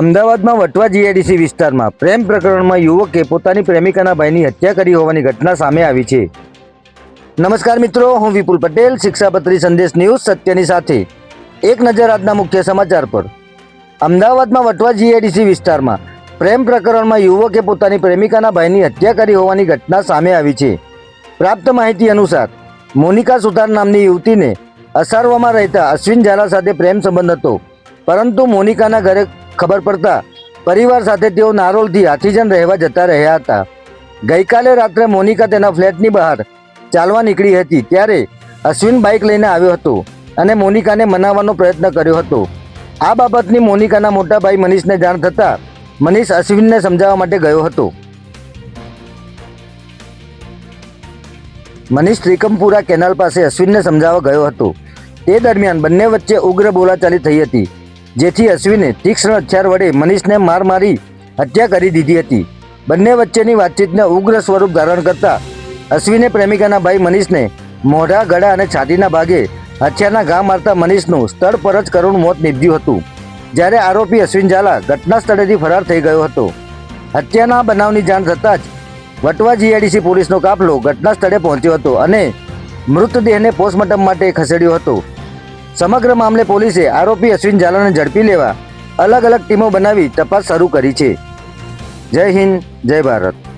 અમદાવાદમાં વટવા જીઆઈડીસી વિસ્તારમાં પ્રેમ પ્રકરણમાં યુવકે પોતાની પ્રેમિકાના ભાઈની હત્યા કરી હોવાની ઘટના સામે આવી છે. નમસ્કાર મિત્રો, હું વિપુલ પટેલ, શિક્ષાપત્રી સંદેશ ન્યૂઝ સત્યની સાથે. એક નજર આજના મુખ્ય સમાચાર પર. અમદાવાદમાં વટવા જીઆઈડીસી વિસ્તારમાં પ્રેમ પ્રકરણમાં યુવકે પોતાની પ્રેમિકાના ભાઈની હત્યા કરી હોવાની ઘટના સામે આવી છે. પ્રાપ્ત માહિતી અનુસાર, મોનિકા સુથાર નામની યુવતીને અસારવામાં રહેતા અશ્વિન ઝાલા સાથે પ્રેમ સંબંધ હતો. પરંતુ મોનિકાના ઘરે ખબર પડતા પરિવાર સાથે તેઓ નારોલથી હાથીજન રહેવા જતા રહ્યા હતા. ગઈકાલે રાત્રે મોનિકા તેના ફ્લેટની બહાર ચાલવા નીકળી હતી ત્યારે અશ્વિન બાઇક લઈને આવ્યો હતો અને મોનિકાને મનાવવાનો પ્રયત્ન કર્યો હતો. આ બાબતની મોનિકાના મોટા ભાઈ મનીષને જાણ થતાં મનીષ અશ્વિનને સમજાવવા માટે ગયો હતો. મનીષ ત્રિકમપુરા કેનાલ પાસે અશ્વિનને સમજાવવા ગયો હતો. તે દરમિયાન બંને વચ્ચે ઉગ્ર બોલાચાલી થઈ હતી. જેથી અશ્વિને તીક્ષ્ણ હથિયાર વડે મનીષને માર મારી હત્યા કરી દીધી હતી. બંને વચ્ચેની વાતચીતને ઉગ્ર સ્વરૂપ ધારણ કરતા અશ્વિને પ્રેમિકાના ભાઈ મનીષને મોઢા, ગળા અને છાતીના ભાગે હથિયારના ઘા મારતા મનીષનું સ્થળ પર જ કરુણ મોત નીપજ્યું હતું. જ્યારે આરોપી અશ્વિન ઝાલા ઘટના સ્થળેથી ફરાર થઈ ગયો હતો. હત્યાના બનાવની જાણ થતાં જ વટવા જીઆઈડીસી પોલીસનો કાફલો ઘટના સ્થળે પહોંચ્યો હતો અને મૃતદેહને પોસ્ટમોર્ટમ માટે ખસેડ્યો હતો. સમગ્ર મામલે પોલીસે આરોપી અશ્વિન ઝાલાને ઝડપી લેવા અલગ અલગ ટીમો બનાવી તપાસ શરૂ કરી છે. જય હિન્દ, જય ભારત.